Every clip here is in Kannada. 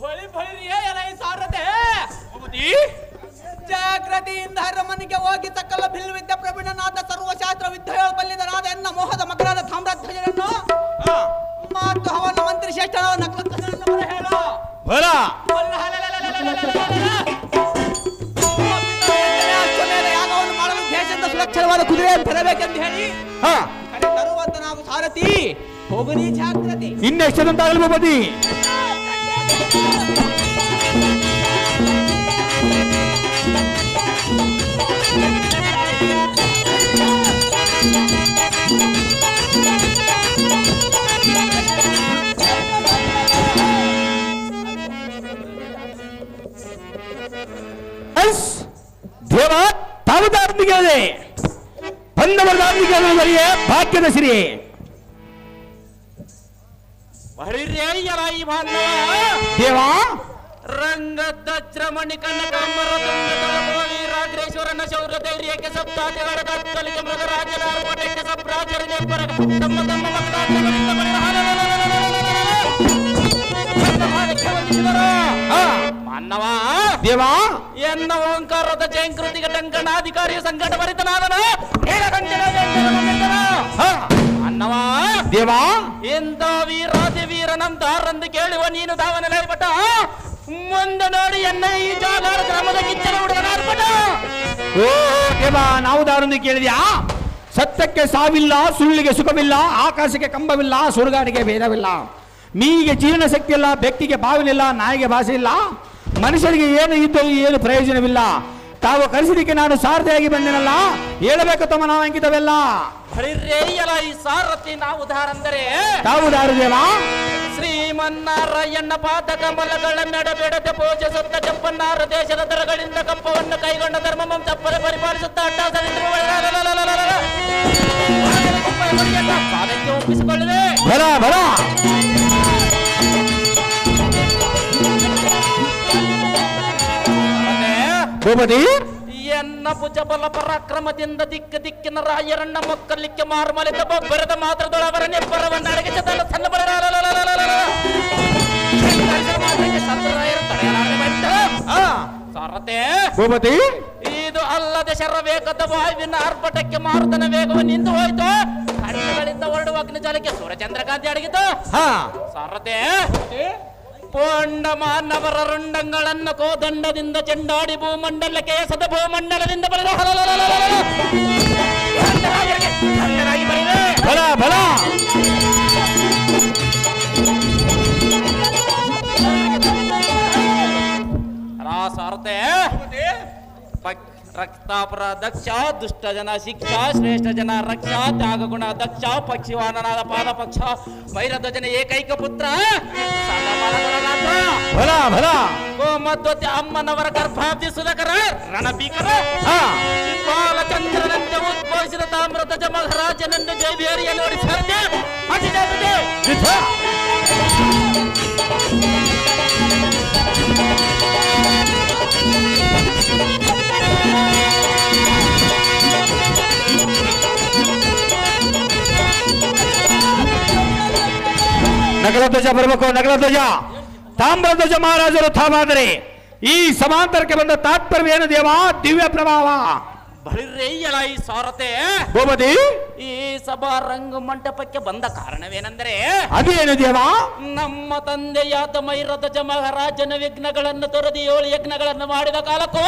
ಹೊಳಿ ಹೊಳಿರಿಯೇ ಸಾರದೆ ಜಾಗೃತಿಯಿಂದ ಅರಮನೆಗೆ ಹೋಗಿ ಸಕಲ ಬಿಲ್ವಿದ್ಯ ಪ್ರವೀಣನಾದ ಸರ್ವಶಾಸ್ತ್ರ ವಿದ್ಯೋಪಲ್ಲಿದನಾದ ಎನ್ನ ಮೋಹದ ಮಗನಾದ ಸಾಮ್ರಾಜ್ಯನನ್ನು ಮತ್ತು ಅವನ ಮಂತ್ರಿ ಶ್ರೇಷ್ಠ ನಕ್ಷತ್ರಗಳನ್ನು ಹೇಳೋ. ಬರ ಯಾಗವನ್ನು ಹೇಳಿ. ಕರೆ ತರುವಂತ ನಾವು ಸಾರಥಿ ಹೋಗಲಿ ಜಾಗ್ರತೆ. ಇನ್ನೆಷ್ಟದಂತಾಗಲಿ ಭೂಪತಿ? தேவா தாவு தார்த்திக்கிறது பந்தவர் தார்த்திக்கிறது பாக்கியதசிரியே ಹರಿರ್ಯಾಯಿ ಬಾಂಧವ ದೇವಾ ರಂಗದ್ರಮಣಿ ಕನಕಾಂಬರ ತುಂಗತಲಗೋಳಿ ರಾಜೇಶ್ವರನ ಶೌರ್ಯ ಧೈರ್ಯಕ್ಕೆ ಸಪ್ತಾತಿಗಳ ತತ್ಕಲಿಕ ಮೃಗರಾಜನ ಅರ್ಪಣಕ್ಕೆ ಸಪ್ರಾಚರಣೆ ಪರಗ ತಮ್ಮ ತಮ್ಮ ಮತದಾರಗಳಿಂದ ಮನ್ನವ ದೇವಾ ಎನ್ನ ಓಂಕಾರದ ಜಯಂಕೃತಿಗೆ ಟಂಕಣಾಧಿಕಾರಿಯ ಸಂಕಟ ಭರಿತನಾದನ ಹೇಳ ಕಂಠನ ಅನ್ನವ ದೇವ ಎಂತ ವೀರಾದಿ ವೀರನಂತಾರಂದು ಕೇಳುವ ನೀನು ದಾವನ ಪಟ ಮುಂದೆ ನೋಡಿ ಎನ್ನ ಈ ಜಾಲಾರ ಗ್ರಾಮದ ಕಿಚ್ಚನ ಹುಡುಗನಾರ್ಪಟ ಓ ದೇವ ನಾವು ದಾರುಂದು ಕೇಳಿದ್ಯಾ ಸತ್ಯಕ್ಕೆ ಸಾವಿಲ್ಲ ಸುಳ್ಳಿಗೆ ಸುಖವಿಲ್ಲ ಆಕಾಶಕ್ಕೆ ಕಂಬವಿಲ್ಲ ಸುಡುಗಾಡಿಗೆ ಭೇದವಿಲ್ಲ ಮೀಗೆ ಜೀರ್ಣ ಶಕ್ತಿ ಇಲ್ಲ ಬೆಕ್ಕಿಗೆ ಬಾವಿಲಿಲ್ಲ ನಾಯಿಗೆ ಭಾಷೆ ಇಲ್ಲ ಮನುಷ್ಯರಿಗೆ ಏನು ಇದ್ದರೂ ಏನು ಪ್ರಯೋಜನವಿಲ್ಲ ತಾವು ಕರೆಸಿದಕ್ಕೆ ನಾನು ಸಾರಥಿಯಾಗಿ ಬಂದೆನಲ್ಲ? ಹೇಳಬೇಕು ತಮ್ಮ ನಾವು ಅಂಕಿತವೆಲ್ಲ. ಹರಿರೇಯಲ ಈ ಸಾರಥಿ ನಾವು ಅಂದರೆ ತಾವು ದಾರು ಶ್ರೀಮನ್ನಾರಾಯಣ್ಣ ಶ್ರೀಮನ್ನಾರಾಯಣ ಪಾದ ಕಮಲಗಳ ನಡಬೇಡದೆ ಪೂಜಿಸುತ್ತ ಚಪ್ಪನ್ನಾರ ಜಪ್ಪನ್ನಾರ ದೇಶದ ದರಗಳಿಂದ ಕಪ್ಪವನ್ನು ಕೈಗೊಂಡ ಧರ್ಮ ತಪ್ಪದೆ ಪರಿಪಾಲಿಸುತ್ತ ಅಡ್ಡ ಬರ ಬರ. ಭೂಪತಿ ಎನ್ನ ಭುಜ ಬಲ ಪರಾಕ್ರಮದಿಂದ ದಿಕ್ಕ ದಿಕ್ಕಿನ ರಾಯರಣ್ಣ ಮಕ್ಕಳಿಕ್ಕೆ ಮಾರುಮಲಿತ ಬೊಬ್ಬರದ ಮಾತ್ರದೊಳವರ ನೆಬ್ಬರವನ್ನು ಅಡಗಿಸ ತನ್ನ ಸಣ್ಣ ಬರ ಸಾರತೆ ಭೂಮತಿ ಇದು ಅಲ್ಲದೆ ಶರವೇಗದ ವಾಯುವಿನ ಅರ್ಪಟಕ್ಕೆ ಮಾರುತನ ವೇಗವನ್ನು ನಿಂತು ಹೋಯ್ತು ಕಣ್ಣುಗಳಿಂದ ಹೊರಡುವ ಅಗ್ನಿಜಾಲಕ್ಕೆ ಸೂರ್ಯಚಂದ್ರಕಾಂತಿ ಅಡಗಿತು ಹಾ ಸಾರತೆ ಪೋಂಡ ಮಾನವರ ಕೋದಂಡದಿಂದ ಚೆಂಡಾಡಿ ಭೂಮಂಡಲ ಕೇಸದ ಭೂಮಂಡಲದಿಂದ ಬರೆದು ರಾಸಾರತೆ. ರಕ್ತಾಪರ ದಕ್ಷ ದುಷ್ಟಜನ ಶಿಕ್ಷ ಶ್ರೇಷ್ಠ ಜನ ರಕ್ಷ ತ್ಯಾಗಗುಣ ದಕ್ಷ ಪಕ್ಷಿ ವಾಹನನಾದ ಪಾದ ಪಕ್ಷ ಭೈರಧ್ವಜನ ಏಕೈಕ ಪುತ್ರ ಭಲಾ ಭಲಾ ಕೋಮದ್ವತಿ ಅಮ್ಮನವರ ಗರ್ಭಾಬ್ಧಿ ಸುಧಕರ ರಣಬೀಕರ ಬಾಲಚಂದ್ರನಂತೆ ಉದ್ಭವಿಸಿದ ತಾಮ್ರಧ್ವಜ ಮಹಾರಾಜನನ್ನು ಜೈಬೇರಿಯಲ್ಲಿ ಓಡಿಸಿದ ಅತಿ ನಗರ ಧ್ವಜ ಬರಬೇಕು, ನಗರ ಧ್ವಜ. ತಾಮ್ರ ಧ್ವಜ ಮಹಾರಾಜರು ತಾವಾದರೆ ಈ ಸಮಾಂತರಕ್ಕೆ ಬಂದ ತಾತ್ಪರ್ಯ ಏನು ದೇವ? ದಿವ್ಯ ಪ್ರಭಾವ ಬರಿರೇಯಲ ಈ ಸಾರತೆ ಗೋಮತಿ ಈ ಸಭಾ ರಂಗ ಮಂಟಪಕ್ಕೆ ಬಂದ ಕಾರಣವೇನೆಂದರೆ ಅದೇನು ದೇವ? ನಮ್ಮ ತಂದೆಯಾದ ಮೈರಧ್ವಜ ಮಹಾರಾಜನ ವಿಘ್ನಗಳನ್ನು ತೊರೆದು ಏಳು ಯಜ್ಞಗಳನ್ನು ಮಾಡಿದ ಕಾಲಕ್ಕೂ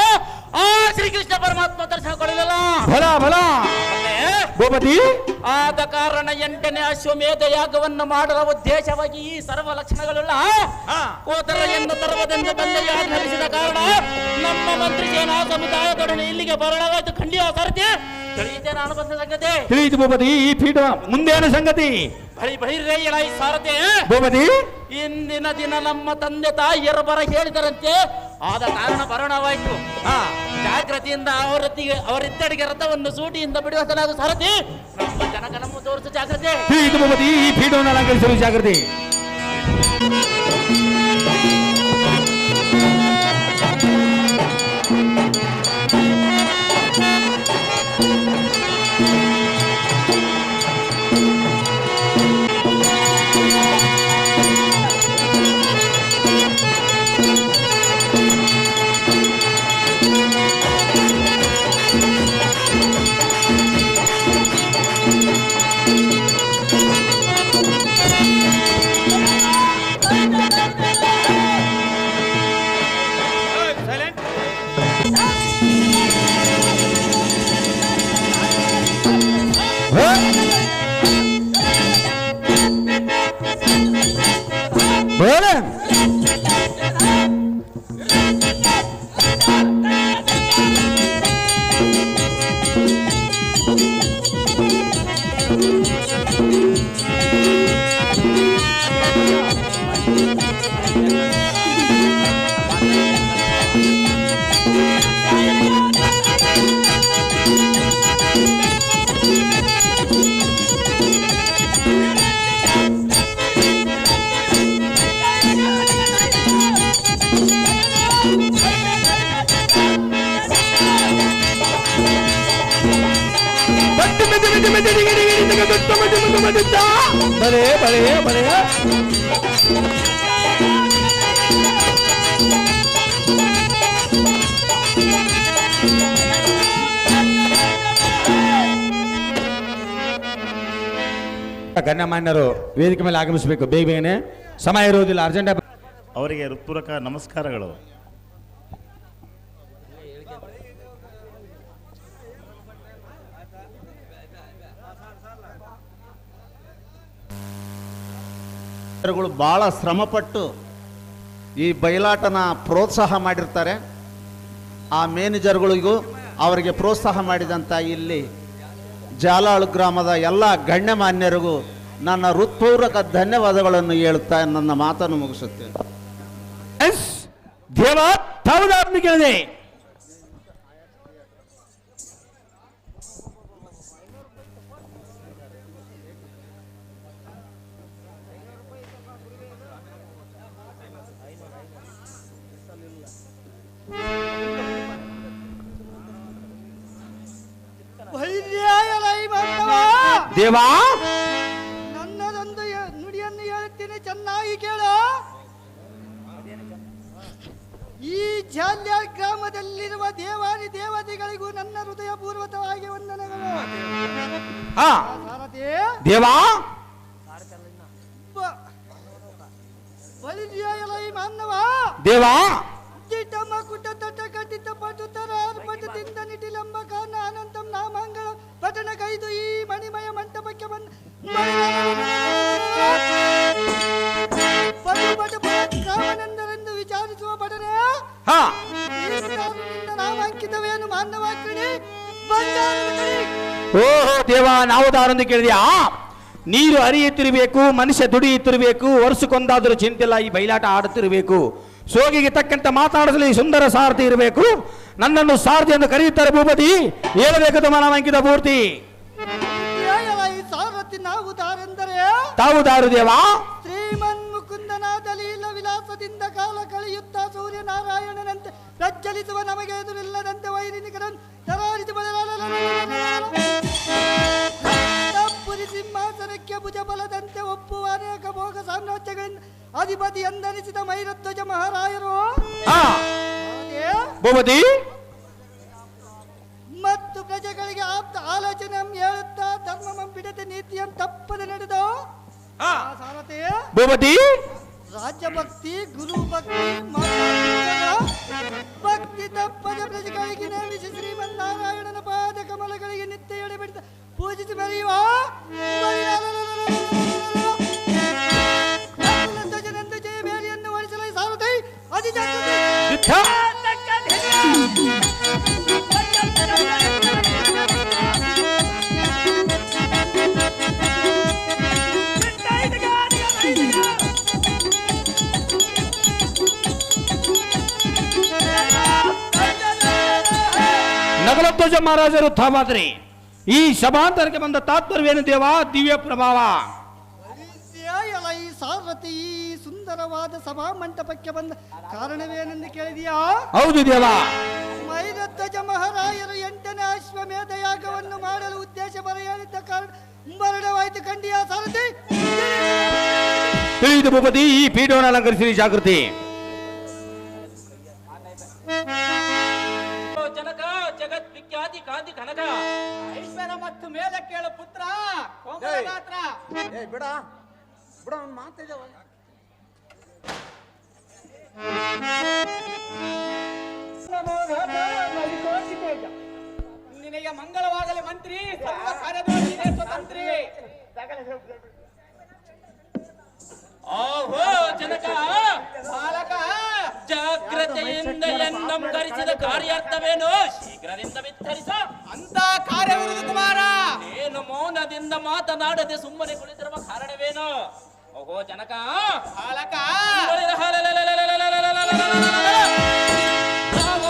ಆ ಶ್ರೀಕೃಷ್ಣ ಪರಮಾತ್ಮ ದರ್ಶನ ಕೊಡಲಿಲ್ಲ. ಬಲ ಬಲ! ಭೂಪತಿ! ಆದ ಕಾರಣ ಎಂಟನೇ ಅಶ್ವಮೇಧ ಯಾಗವನ್ನು ಮಾಡುವ ಉದ್ದೇಶವಾಗಿ ಈ ಸರ್ವ ಲಕ್ಷಣಗಳುಳ್ಳ ಕೋತರೆಯನ್ನು ತರುವುದೆಂದು ತಂದೆಯ ನಡೆಸಿದ ಕಾರಣ ನಮ್ಮ ಮಂತ್ರಿ ಸೇನಾ ಸಮುದಾಯದೊಡನೆ ಇಲ್ಲಿಗೆ ಬರಲಾಯಿತು ಖಂಡಿತ ಅವತಾರತೆ ನಾನು ಬಂದ ಸಂಗತಿ. ತಿಳಿಯಿತು ಭೂಪತಿ ಈ ಪೀಠ ಮುಂದೇನು ಸಂಗತಿ. ಬಳಿ ಬಹಿರೇಯಲ ಈ ಸಾರತೆ ಭೂಪತಿ? ಇಂದಿನ ದಿನ ನಮ್ಮ ತಂದೆ ತಾಯಿಯರ ಬರ ಹೇಳಿದರಂತೆ. ಆದ ಕಾರಣ ಬರಣವಾಯಿತು ಹಾ ಜಾಗೃತಿಯಿಂದ ಅವರೊತ್ತಿಗೆ ಅವರಿದ್ದಡಿಗೆ ರಥವನ್ನು ಸೂಟಿಯಿಂದ ಬಿಡುವಂತನಾಗ ಸಾರಥಿ ನಮ್ಮ ಜನಕನಮ್ಮ ತೋರಿಸು ಜಾಗೃತಿ ತಿಳಿಯಿತು ಭೂಪತಿ ಈ ಪೀಠವನ್ನು ಅಲಂಕರಿಸಲು ಜಾಗೃತಿ ಬಲೆ ಬರೇ ಬರೇ ಗಣ್ಯಮಾನ್ಯರು ವೇದಿಕೆ ಮೇಲೆ ಆಗಮಿಸಬೇಕು. ಬೇಗ ಬೇಗನೆ. ಸಮಯ ಇರುವುದಿಲ್ಲ. ಅರ್ಜೆಂಟ್ ಅವರಿಗೆ ಹೃತ್ಪೂರ್ವಕ ನಮಸ್ಕಾರಗಳು. ಗಳು ಭಾಳ ಶ್ರಮಪಟ್ಟು ಈ ಬಯಲಾಟನ ಪ್ರೋತ್ಸಾಹ ಮಾಡಿರ್ತಾರೆ. ಆ ಮ್ಯಾನೇಜರ್ಗಳಿಗೂ ಅವರಿಗೆ ಪ್ರೋತ್ಸಾಹ ಮಾಡಿದಂಥ ಇಲ್ಲಿ ಜಾಲಾಳು ಗ್ರಾಮದ ಎಲ್ಲ ಗಣ್ಯಮಾನ್ಯರಿಗೂ ನನ್ನ ಹೃತ್ಪೂರ್ವಕ ಧನ್ಯವಾದಗಳನ್ನು ಹೇಳುತ್ತಾ ನನ್ನ ಮಾತನ್ನು ಮುಗಿಸುತ್ತೇನೆ. ದೇವ? ನನ್ನದೊಂದು ನುಡಿಯನ್ನು ಹೇಳುತ್ತೇನೆ ಚೆನ್ನಾಗಿ ಕೇಳು. ಈ ಜಾಲ್ಯ ಗ್ರಾಮದಲ್ಲಿರುವ ದೇವಾನಿ ದೇವತೆಗಳಿಗೂ ನನ್ನ ಹೃದಯ ಪೂರ್ವಕವಾಗಿ ವಂದನೆಗಳು ದೇವಾ? ದೇವಾ? ಪಟದಿಂದ ನಿಟಿಲಂಬ ಅನಂತಂ ನಾಮಂಗಳ ಪಠಣ ಕೈದು ಈ ಮಣಿಮಯ ಮಂಟಪಕ್ಕೆ ಬಂದ ರಾಮನಂದರೆಂದು ವಿಚಾರಿಸುವ ಪಠನೆ ನಾಮಾಂಕಿತವೇನು ಬಂಗಾರದ ಓಹೋ ದೇವ ನಾವು ದಾರೊಂದು ಕೇಳಿದ್ಯಾ? ನೀರು ಹರಿಯುತ್ತಿರಬೇಕು ಮನುಷ್ಯ ದುಡಿಯುತ್ತಿರಬೇಕು ವರ್ಷಕ್ಕೊಂದಾದರೂ ಚಿಂತಿಲ್ಲ ಈ ಬಯಲಾಟ ಆಡುತ್ತಿರಬೇಕು. ಸೋಗಿಗೆ ತಕ್ಕಂತೆ ಮಾತಾಡಿಸಲಿ ಸುಂದರ ಸಾರಥಿ ಇರಬೇಕು. ನನ್ನನ್ನು ಸಾರಥಿ ಎಂದು ಕರೆಯುತ್ತಾರೆ ಭೂಪತಿ. ಹೇಳಬೇಕು ತಮ್ಮ ಪೂರ್ತಿ. ಈ ದಾರೆಂದರೆ ತಾವು ದಾರು ದೇವಾ ಶ್ರೀಮನ್ ಮುಕುಂದನ ದಲೀಲ ವಿಲಾಸದಿಂದ ಕಾಲ ಕಳೆಯುತ್ತಾ ಸೂರ್ಯನಾರಾಯಣನಂತೆ ಪ್ರಜ್ವಲಿಸುವ ನಮಗೆ ಎದುರಿಲ್ಲದಂತೆ ವೈರಿನಿಕರನ್ನು ತರಾರಿಸಿ ಸಿಂಹಾಸನಕ್ಕೆ ಭುಜಬಲದಂತೆ ಒಪ್ಪುವ ಅನೇಕ ಭೋಗ ಸಾಮ್ರಾಜ್ಯಗಳಿಂದ ಅಧಿಪತಿ ಎಂದನಿಸಿದ ಮೈರಧ್ವಜ ಮಹಾರಾಯರು? ಭೂಪತಿ? ಮತ್ತು ಪ್ರಜೆಗಳಿಗೆ ಆಪ್ತ ಆಲೋಚನೆ ಹೇಳುತ್ತಾ ಧರ್ಮಂ ಬಿಡದೆ ನೀತಿಯಂ ತಪ್ಪದೆ ನಡೆದು. ಸಾರಥಿ? ಭಕ್ತಿ ರಾಜ್ಯಭಕ್ತಿ ಗುರು ಭಕ್ತಿ ಭಕ್ತಿ ತಪ್ಪದ ಪ್ರಜೆಗಳಿಗೆ ನೇಮಿಸಿ ಶ್ರೀಮನ್ನಾರಾಯಣನ ಪಾದ ಕಮಲಗಳಿಗೆ ನಿತ್ಯ ಎಡೆಬಿಡಿದ ಪೂಜಿಸಿ ಬರೆಯುವ ನಗಲಧ್ವಜ ಮಹಾರಾಜರು ತಾವಾದ್ರಿ ಈ ಸಭಾಂತರಕ್ಕೆ ಬಂದ ತಾತ್ಪರ್ಯವೇನು ದೇವ ದಿವ್ಯ ಪ್ರಭಾವ ನ್ಯಾಯಲ ಈ ಸಾರಥಿ ಈ ಸುಂದರವಾದ ಸಭಾ ಮಂಟಪಕ್ಕೆ ಬಂದ ಕಾರಣವೇನೆಂದು ಕೇಳಿದೆಯಾ? ಹೌದು ದೇವ. ಮೈರಧ್ವಜ ಮಹಾರಾಯರು ಎಂಟನೇ ಅಶ್ವಮೇಧ ಯಾಗವನ್ನು ಮಾಡಲು ಉದ್ದೇಶ ಬರೆಯಲಿದ್ದ ಕಾರಣ ಮರಣವಾಯಿತು ಕಂಡಿಯ ಸಾರಥಿ. ತಿಳಿದು ಭೂಪತಿ ಈ ಪೀಠವನ್ನು ಅಲಂಕರಿಸಿದ ಜಾಗೃತಿ. ಜನಕ ಜಗತ್ ವಿಖ್ಯಾತಿ ಕಾಂತಿ ಕನಕ. ಐಶ್ವರ್ಯ ಮತ್ತು ಮೇಲೆ ಕೇಳು ಪುತ್ರ ಬಿಡ. ಬಿಡ ಅವ್ನು ಮಾತಿದ್ದಾವ ನಿನಗೆ ಮಂಗಳವಾಗಲಿ ಮಂತ್ರಿ ಸ್ವತಂತ್ರಿ. ಓಹೋ ಜನಕ ಬಾಲಕ ಜಾಗ್ರತೆಯಿಂದ ಎನ್ನಂ ಕರೆಸಿದ ಕಾರ್ಯಾರ್ಥವೇನು? ಶೀಘ್ರದಿಂದ ವಿಸ್ತರಿಸ. ಅಂತ ಕಾರ್ಯವಿರುವುದು ಕುಮಾರ. ಏನು ಮೌನದಿಂದ ಮಾತನಾಡದೆ ಸುಮ್ಮನೆ ಕುಳಿತಿರುವ ಕಾರಣವೇನು? ಓಹೋ ಜನಕ! ಹಾಲಕ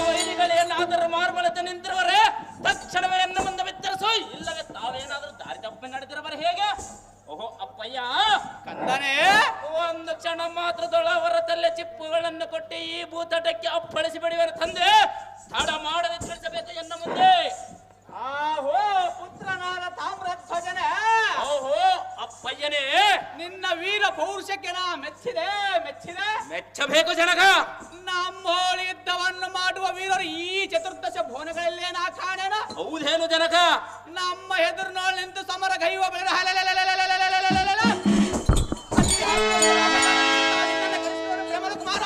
ವೈರಿಗಳೇನಾದರೂ ಮಾರ್ಮಲತೆ ನಿಂತಿರುವರೆ ತಕ್ಷಣವೇ ಎನ್ನ ಮುಂದೆ ವಿತ್ತರಿಸು ಇಲ್ಲವೇ ತಾವೇನಾದರೂ ದಾರಿ ತಪ್ಪೆ ನಡೆದಿರುವರೆ ಹೇಗೆ? ಓಹೋ ಅಪ್ಪಯ್ಯ! ಕಂದನೆ! ಒಂದು ಕ್ಷಣ ಮಾತ್ರದೊಳ ತಲೆ ಚಿಪ್ಪುಗಳನ್ನು ಕೊಟ್ಟು ಈ ಭೂತಟಕ್ಕೆ ಅಪ್ಪಳಿಸಿ ಬಿಡುವರೆ ತಂದೆ. ತಡ ಮಾಡದೆ ತಿಳಿಸಬೇಕು ಎನ್ನ ಮುಂದೆ ಆಹೋ ಪುತ್ರನಾದ ತಾಮ್ರಧ್ವಜನೇ ಓಹೋ ಅಪ್ಪಯ್ಯನೇ ನಿನ್ನ ವೀರ ಪೌರುಷಕ್ಕೆ ನಾ ಮೆಚ್ಚಿದೆ ಮೆಚ್ಚಿದೆ ಜನಗ ಜನಕ ನಮ್ಮೋಳಿ ಯುದ್ಧವನ್ನು ಮಾಡುವ ವೀರರು ಈ ಚತುರ್ದಶ ಭುವನಗಳಲ್ಲೇ ನಾ ಕಾಣೆನ ಹೌದೇನು ಜನಕ ನಮ್ಮ ಎದುರಿನೋಳು ನಿಂತು ಸಮರ ಗೈವ ಬೆಳೆದ ಕುಮಾರ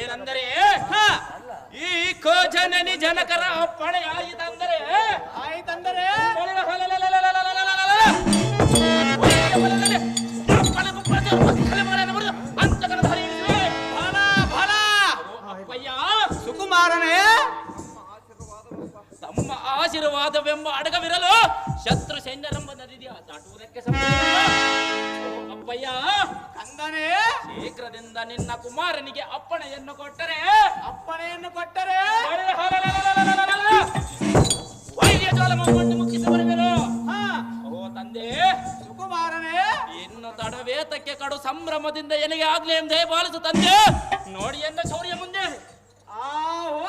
ಏನಂದರೆ ಈ ಕೋ ನಿಜನಕರ ಜನಕರ ಅಪ್ಪಣೆ ಆಯಿತಂದರೆ ಆಯಿತಂದರೆ? ತಮ್ಮ ಆಶೀರ್ವಾದವೆಂಬ ಅಡಗವಿರಲು ಶತ್ರು ಸೈನ್ಯರಂಬ ನದಿದೆಯಾ? ದಾಟೂರಕ್ಕೆ ಸಂಬಂಧ ಅಪ್ಪಯ್ಯ. ಕಂದನೇ. ಶೀಘ್ರದಿಂದ ನಿನ್ನ ಕುಮಾರನಿಗೆ ಅಪ್ಪಣೆಯನ್ನು ಕೊಟ್ಟರೆ ಅಪ್ಪಣೆಯನ್ನು ಕೊಟ್ಟರೆ ವೈದ್ಯ ಜೋಲಮವನ್ನು ಮುಗಿಸಿ ಬರುವೆನು. ಹಾ, ಓ ತಂದೆ ಸುಕುಮಾರನೇ. ಇನ್ನು ತಡವೇತಕ್ಕೆ ಕಡು ಸಂಭ್ರಮದಿಂದ ಎನಗೆ ಆಗ್ಲಿ ಎಂದೇ ಬಾಲಿಸು ತಂದೆ. ನೋಡಿ ಎಂದ ಶೌರ್ಯ ಮುಂದೆ. ಆಹೋ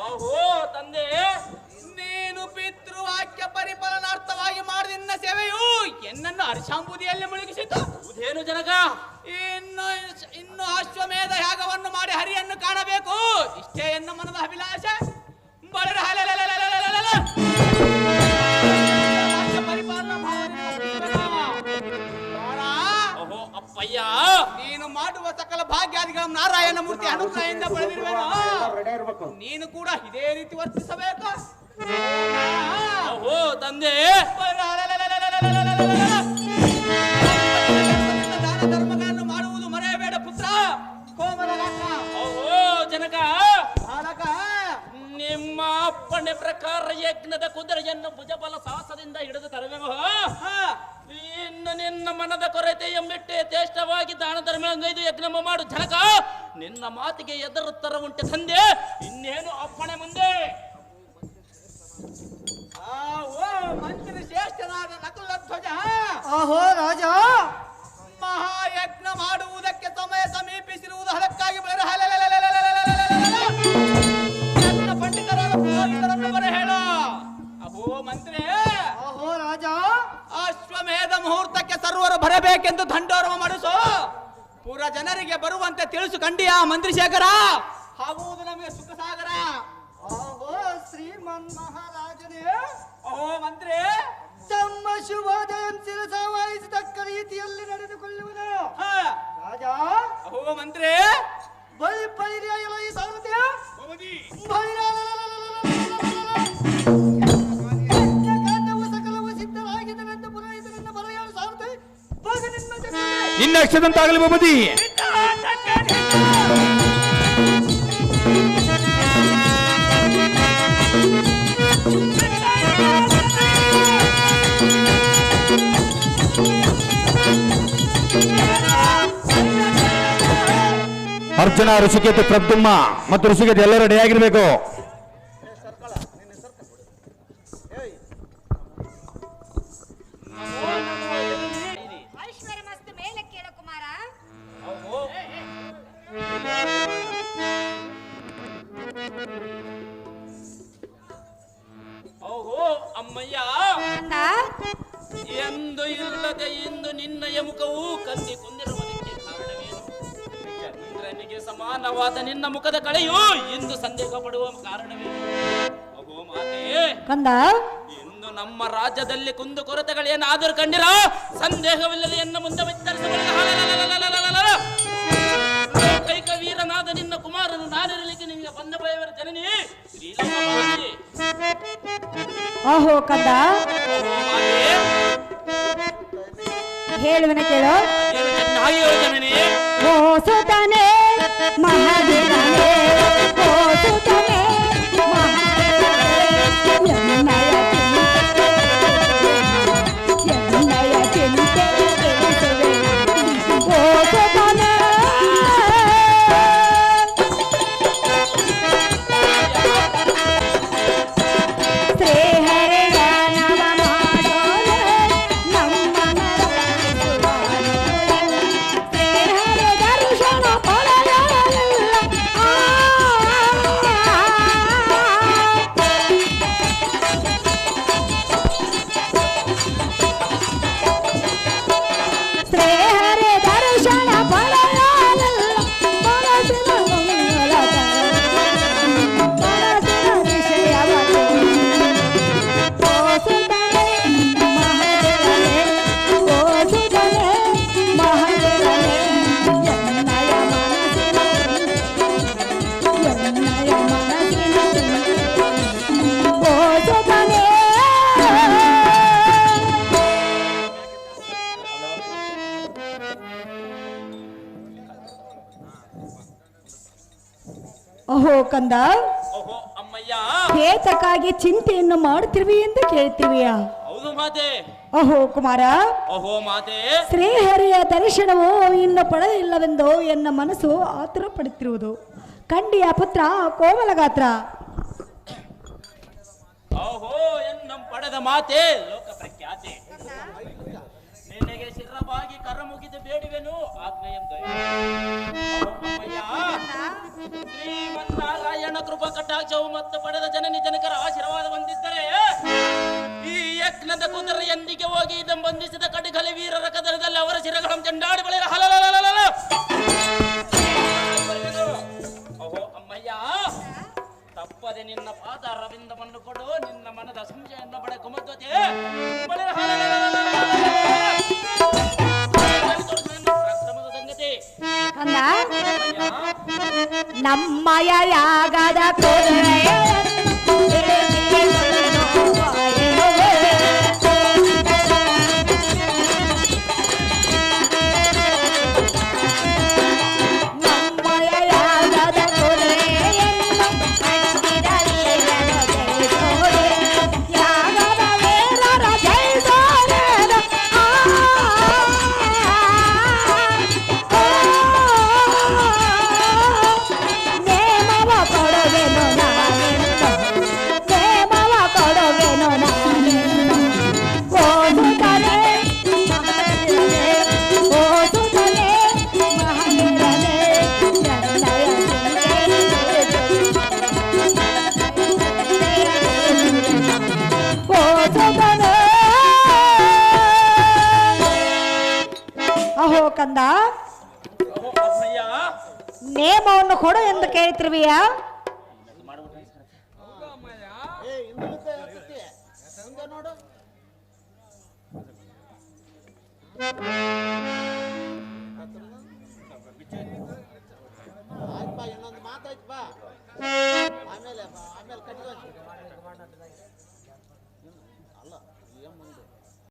ಓಹೋ ತಂದೆ ನಿನ್ನ ಸೇವೆಯು ಎನ್ನನ್ನು ಮುಳುಗಿಸಿತ್ತು ಮುಳುಗಿಸಿತು ಇದೇನು ಜನಕ ಇನ್ನು ಇನ್ನು ಅಶ್ವಮೇಧ ಯಾಗವನ್ನು ಮಾಡಿ ಹರಿಯನ್ನು ಕಾಣಬೇಕು ಇಷ್ಟೇ ಎನ್ನ ಮನದ ಅಭಿಲಾಷೆ ಬಳರ ಅಪ್ಪಯ್ಯ ನೀನು ಮಾಡುವ ಸಕಲ ಭಾಗ್ಯಾದಿಗಳ ನಾರಾಯಣ ಮೂರ್ತಿ ಅನುಗ್ರಹದಿಂದ ಪಡೆದಿರುವೆನೋ ನೀನು ಕೂಡ ಇದೇ ರೀತಿ ವರ್ತಿಸಬೇಕು ಓಹೋ ತಂದೆ. ದಾನ ಧರ್ಮಗಳನ್ನು ಮಾಡುವುದು ಮರೆಯಬೇಡ ಪುತ್ರ. ಕೋಮಲಗಾತ್ರ ಓಹೋ ಜನಕ. ಬಾಲಕ ನಿಮ್ಮ ಅಪ್ಪಣೆ ಪ್ರಕಾರ ಯಜ್ಞದ ಕುದುರೆಯನ್ನು ಭುಜಬಲ ಸಾಹಸದಿಂದ ಹಿಡಿದು ತರಬೇಕು. ಇನ್ನು ನಿನ್ನ ಮನದ ಕೊರತೆ ಎಂಬಿಟ್ಟೆ ಯಥೇಷ್ಟವಾಗಿ ದಾನ ಧರ್ಮಗೈದು ಯಜ್ಞ ಮಾಡು ಜನಕ. ನಿನ್ನ ಮಾತಿಗೆ ಎದುರುತ್ತರ ಉಂಟೆ ತಂದೆ. ಇನ್ನೇನು ಅಪ್ಪಣೆ ಮುಂದೆ? ಓ ಮಂತ್ರಿ ಶ್ರೇಷ್ಠನಾದ ನಕುಲ ಧ್ವಜ. ಆಹೋ ರಾಜ. ಮಹಾಯಜ್ಞ ಮಾಡುವುದಕ್ಕೆ ಸಮಯ ಸಮೀಪಿಸಿರುವುದು ಬರ ಪಂಡಿತರಾದ ಪುರೋಹಿತರನ್ನು ಹೇಳ. ಅಹೋ ಮಂತ್ರಿ. ಆಹೋ ರಾಜ. ಅಶ್ವಮೇಧ ಮುಹೂರ್ತಕ್ಕೆ ಸರ್ವರು ಬರಬೇಕೆಂದು ದಂಡೋರವ ಮಾಡಿಸು ಪೂರ ಜನರಿಗೆ ಬರುವಂತೆ ತಿಳಿಸು ಕಂಡಿಯಾ ಮಂತ್ರಿಶೇಖರ ಎಲ್ಲಿ ಆಕ್ಸಿಡೆಂಟ್ ಆಗಲಿ ಬಾಬದಿ ಅರ್ಚನಾ ಋಷಿಕೇತ ಪ್ರದ್ಯುಮ್ಮ ಮತ್ತು ಋಷಿಕೇತ ಎಲ್ಲರೂ ರೆಡಿ ಆಗಿರ್ಬೇಕು. ಎಂದು ಇಲ್ಲದೆ ಇಂದು ನಿನ್ನಯ ಮುಖವು ಕಂದಿ ಕುಂದಿರುವುದಕ್ಕೆ ಕಾರಣವೇನು? ಇಂದ್ರನಿಗೆ ಸಮಾನವಾದ ನಿನ್ನ ಮುಖದ ಕಳೆಯು ಇಂದು ಸಂದೇಹ ಪಡುವ ಕಾರಣವೇನು? ಅಹೋ ಮಾತೆ ಕಂದ? ಇಂದು ನಮ್ಮ ರಾಜ್ಯದಲ್ಲಿ ಕುಂದು ಕೊರತೆಗಳೇನಾದರೂ ಕಂಡಿರ ಸಂದೇಹವಿಲ್ಲದೆ ಎನ್ನ ಮುಂದೆ ಕೈಕ ವೀರನಾದ ನಿನ್ನ ಕುಮಾರನು ನಾನಿರಲಿಕ್ಕೆ ನಿಮಗೆ ಬಂದ ಭಯವರ ಜನನಿ ಆಹೋ ಕಂದ. ಹೇಳುವನ ಕೇಳು. ಓ ಸುತನೆ ಮಹಾದೇವನೇ ಓ ಸುತನೆ ಕಂದ ಹೇತಕ್ಕಾಗಿ ಚಿಂತೆಯನ್ನು ಮಾಡುತ್ತಿರುವಿ ಎಂದು ಕೇಳ್ತೀವಿಯಾ. ಅಹೋ ಕುಮಾರ. ಅಹೋ ಮಾತೆ. ಶ್ರೀಹರಿಯ ದರ್ಶನವು ಇನ್ನು ಪಡೆದಿಲ್ಲವೆಂದು ಎನ್ನ ಮನಸ್ಸು ಆತುರ ಪಡುತ್ತಿರುವುದು ಕಂಡಿಯ ಪುತ್ರ ಕೋಮಲಗಾತ್ರ. ಓಹೋ ಎನ್ನ ಪಡೆದ ಮಾತೆ. ಲೋಕ ಪ್ರಖ್ಯಾತೆ. ನಿನಗೆ ಶಿರವಾಗಿ ಕರ ಮುಗಿದು ಬೇಡುವೆನು ಆಜ್ಞೆಯಂ ಕೃಪಾ ಕಟಾಕ್ಷವು ಮತ್ತು ಪಡೆದ ಜನನಿ ಜನಕರ ಆಶೀರ್ವಾದ ಹೊಂದಿದ್ದರೆ, ಈ ಯಜ್ಞದ ಕುದುರೆಯೊಂದಿಗೆ ಹೋಗಿ ಇದನ್ನು ಬಂಧಿಸಿದ ಕಡಿಗಲಿ ವೀರರ ಕದನದಲ್ಲಿ ಅವರ ಶಿರಗಳನ್ನು ಚೆಂಡಾಡಿ ಬಳಿ. ಓಹೋ ಅಮ್ಮಯ್ಯ, ತಪ್ಪದೆ ನಿನ್ನ ಪಾದ ರವಿಂದವನ್ನು ಕೊಡು, ನಿನ್ನ ಮನದ ಸಂಶಯವನ್ನು ಬಡ ಪ್ರಥಮದ ನಮ್ಮಯ ಯಾಗದ ನೇಮವನ್ನು ಕೊಡು ಎಂದು ಕೇಳ್ತಿರುವಿಯಾ ಏ ಹಿಂದುಳಿದ